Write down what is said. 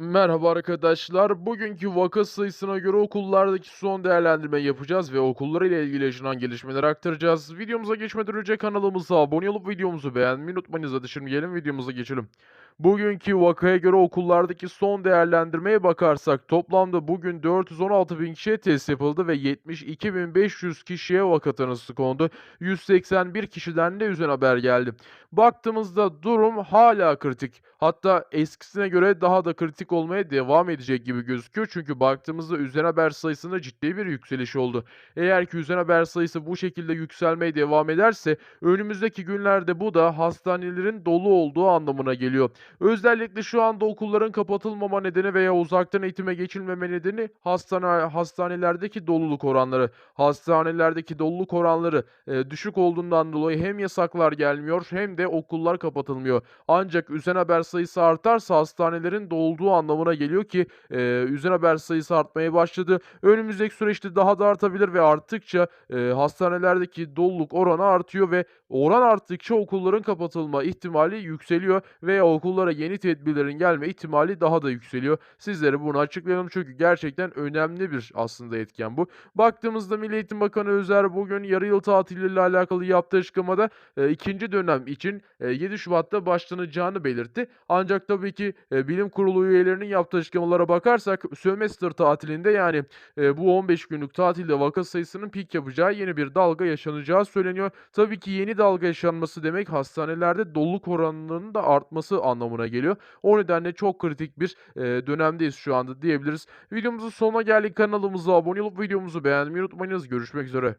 Merhaba arkadaşlar. Bugünkü vaka sayısına göre okullardaki son değerlendirme yapacağız ve okullar ile ilgili yaşanan gelişmeleri aktaracağız. Videomuza geçmeden önce kanalımıza abone olup videomuzu beğenmeyi unutmayınız. Hadi şimdi gelin videomuza geçelim. Bugünkü vakaya göre okullardaki son değerlendirmeye bakarsak toplamda bugün 416 bin kişiye test yapıldı ve 72.500 kişiye vaka tanısı kondu. 181 kişiden de üzerine haber geldi. Baktığımızda durum hala kritik. Hatta eskisine göre daha da kritik olmaya devam edecek gibi gözüküyor. Çünkü baktığımızda üzerine haber sayısında ciddi bir yükseliş oldu. Eğer ki üzerine haber sayısı bu şekilde yükselmeye devam ederse önümüzdeki günlerde bu da hastanelerin dolu olduğu anlamına geliyor. Özellikle şu anda okulların kapatılmama nedeni veya uzaktan eğitime geçilmeme nedeni hastane hastanelerdeki doluluk oranları. Hastanelerdeki doluluk oranları e, düşük olduğundan dolayı hem yasaklar gelmiyor hem de okullar kapatılmıyor. Ancak üzen haber sayısı artarsa hastanelerin dolduğu anlamına geliyor ki e, üzen haber sayısı artmaya başladı. Önümüzdeki süreçte daha da artabilir ve arttıkça e, hastanelerdeki doluluk oranı artıyor ve oran arttıkça okulların kapatılma ihtimali yükseliyor veya okullara yeni tedbirlerin gelme ihtimali daha da yükseliyor. Sizlere bunu açıklayalım çünkü gerçekten önemli bir aslında etken bu. Baktığımızda Milli Eğitim Bakanı Özer bugün yarı yıl tatiliyle alakalı yaptığı açıklamada e, ikinci dönem için e, 7 Şubat'ta başlanacağını belirtti. Ancak tabii ki e, bilim kurulu üyelerinin yaptığı açıklamalara bakarsak sömestr tatilinde yani e, bu 15 günlük tatilde vaka sayısının pik yapacağı yeni bir dalga yaşanacağı söyleniyor. Tabii ki yeni dalga yaşanması demek hastanelerde doluluk oranlarının da artması anlamına geliyor. O nedenle çok kritik bir e, dönemdeyiz şu anda diyebiliriz. Videomuzun sonuna geldik. Kanalımıza abone olup videomuzu beğenmeyi unutmayınız. Görüşmek üzere.